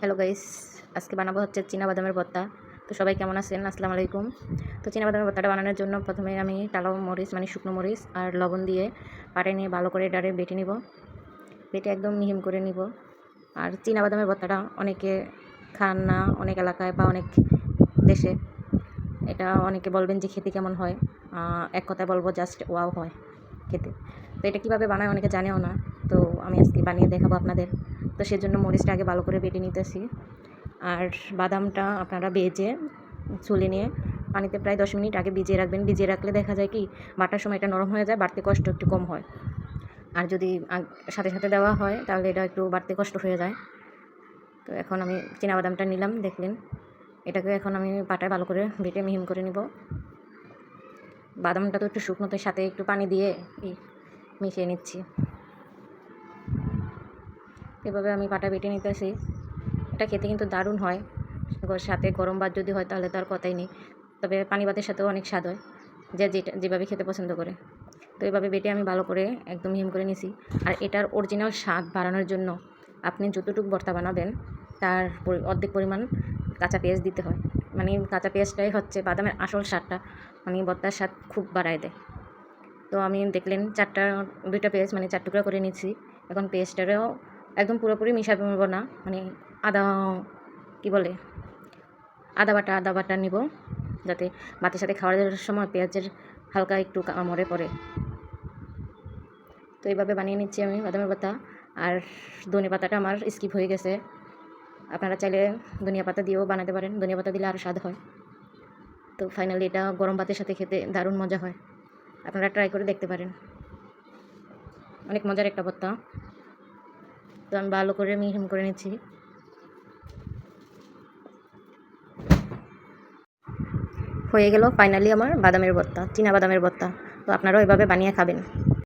Hello guys আজকে বানাবো হচ্ছে বাদামের ভর্তা। তো সবাই কেমন আছেন? আসসালামু আলাইকুম। তো বাদামের ভর্তাটা বানানোর জন্য প্রথমে আমি টালাও মরিচ মানে শুকনো মরিচ আর লবণ দিয়ে পাটে নিয়ে ভালো করে ডারে বেটে নিব। বেটে একদম মিহিম করে নিব। আর বাদামের ভর্তাটা অনেকে খান না, অনেক এলাকায় বা অনেক দেশে। এটা অনেকে বলবেন যে খেতে কেমন হয়। এক কথায় বলব জাস্ট ওয়াও হয় খেতে। তো এটা কীভাবে বানায় অনেকে জানেও না। তো আমি আজকে বানিয়ে দেখাবো আপনাদের। তো সেজন্য মরিচটা আগে ভালো করে বেটে নিতেছি। আর বাদামটা আপনারা বেজে চুলে নিয়ে পানিতে প্রায় দশ মিনিট আগে ভিজিয়ে রাখবেন। ভিজিয়ে রাখলে দেখা যায় কি, বাটার সময় এটা নরম হয়ে যায়, বাড়তে কষ্ট একটু কম হয়। আর যদি সাথে সাথে দেওয়া হয়, তাহলে এটা একটু বাড়তে কষ্ট হয়ে যায়। তো এখন আমি বাদামটা নিলাম, দেখলেন। এটাকে এখন আমি পাটায় ভালো করে বেটে মিহিম করে নিব। বাদামটা তো একটু শুকনোতে সাথে একটু পানি দিয়ে মিশিয়ে নিচ্ছি। এভাবে আমি পাটা বেটে নিতেছি। এটা খেতে কিন্তু দারুণ হয়। সাথে গরম ভাত যদি হয় তাহলে তার কথাই নেই। তবে পানি ভাতের সাথেও অনেক স্বাদ হয়, যে যেটা যেভাবে খেতে পছন্দ করে। তো এভাবে বেটে আমি ভালো করে একদম হিম করে নিছি। আর এটার অরিজিনাল স্বাদ বাড়ানোর জন্য আপনি যতটুকু ভর্তা বানাবেন, তার অর্ধেক পরিমাণ কাঁচা পেঁয়াজ দিতে হয়। মানে কাঁচা পেঁয়াজটাই হচ্ছে বাদামের আসল স্বাদটা। মানে ভর্তার স্বাদ খুব বাড়ায় দেয়। তো আমি দেখলেন চারটা, দুইটা পেঁয়াজ মানে চার টুকরা করে নিচ্ছি এখন পেঁয়াজটারও একদম পুরোপুরি মিশাবো না মানে আদা, কি বলে, আদা বাটা আদা বাটা নিব যাতে ভাতের সাথে খাওয়ার সময় পেঁয়াজের হালকা একটু কামড়ে পড়ে। তো এইভাবে বানিয়ে নিচ্ছি আমি বাদামের পাতা। আর ধনে পাতাটা আমার স্কিপ হয়ে গেছে। আপনারা চাইলে ধনিয়া পাতা দিয়েও বানাতে পারেন। ধনিয়া পাতা দিলে আরও স্বাদ হয়। তো ফাইনালি এটা গরম ভাতের সাথে খেতে দারুণ মজা হয়। আপনারা ট্রাই করে দেখতে পারেন। অনেক মজার একটা ভর্তা। তো আমি ভালো করে মিহিম করে নিচ্ছি। হয়ে গেল ফাইনালি আমার বাদামের ভর্তা, চীনা বাদামের ভর্তা। তো আপনারাও এভাবে বানিয়ে খাবেন।